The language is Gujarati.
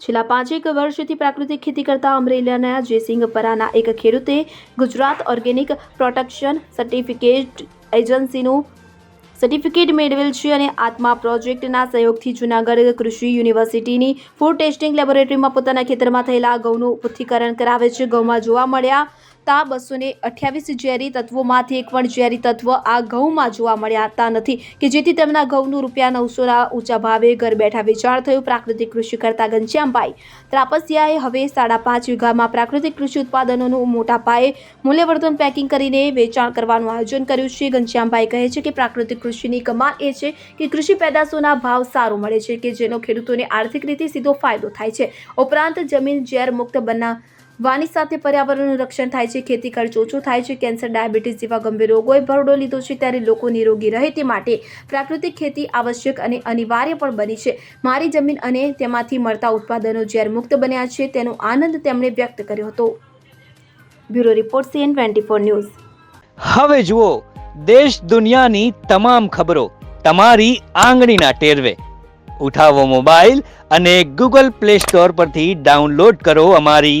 છેલ્લા પાંચેક વર્ષથી પ્રાકૃતિક ખેતી કરતા અમરેલીના જયસિંહપરાના એક ખેડૂતે ગુજરાત ઓર્ગેનિક પ્રોટેક્શન સર્ટિફિકેટ એજન્સીનું સર્ટિફિકેટ મેળવેલ છે અને આત્મા પ્રોજેક્ટના સહયોગથી જૂનાગઢ કૃષિ યુનિવર્સિટીની ફૂડ ટેસ્ટિંગ લેબોરેટરીમાં પોતાના ખેતરમાં થયેલા ઘઉંનું પૃથ્થીકરણ કરાવે છે. ઘઉંમાં જોવા મળ્યા તા બસો ને અઠ્યાવીસ ઝેરી તત્વોમાંથી એક પણ ઝેરી તત્વ આ ઘઉંમાં જોવા મળ્યા હતા નથી કે જેથી તેમના ઘઉંનું રૂપિયા નવસોના ઊંચા ભાવે ઘર બેઠા વેચાણ થયું. પ્રાકૃતિક કૃષિ કરતા ઘનશ્યામભાઈ ત્રાપસિયાએ હવે સાડા પાંચ વીઘામાં પ્રાકૃતિક કૃષિ ઉત્પાદનોનું મોટા પાયે મૂલ્યવર્ધન પેકિંગ કરીને વેચાણ કરવાનું આયોજન કર્યું છે. ઘનશ્યામભાઈ કહે છે કે પ્રાકૃતિક કૃષિની કમાલ એ છે કે કૃષિ પેદાશોના ભાવ સારો મળે છે કે જેનો ખેડૂતોને આર્થિક રીતે સીધો ફાયદો થાય છે. ઉપરાંત જમીન ઝેર મુક્ત બનાવવાની સાથે પર્યાવરણનું રક્ષણ થાય છે, ખેતી ખર્ચ ઓછો થાય છે, કેન્સર, ડાયાબિટીસ જેવા ગંભીર રોગોએ ભરડો લીધો છે, ત્યારે લોકો નિરોગી રહે તે માટે પ્રાકૃતિક ખેતી આવશ્યક અને અનિવાર્ય પણ બની છે. મારી જમીન અને તેમાંથી મળતા ઉત્પાદનો જ્યારે મુક્ત બન્યા છે, તેનો આનંદ તેમણે વ્યક્ત કર્યો હતો. Bureau report CN twenty four news. હવે જુઓ, દેશ દુનિયાની તમામ ખબરો તમારી આંગળીના ટેરવે. ઉઠાવો મોબાઈલ અને ગૂગલ પ્લે સ્ટોર પરથી ડાઉનલોડ કરો અમારી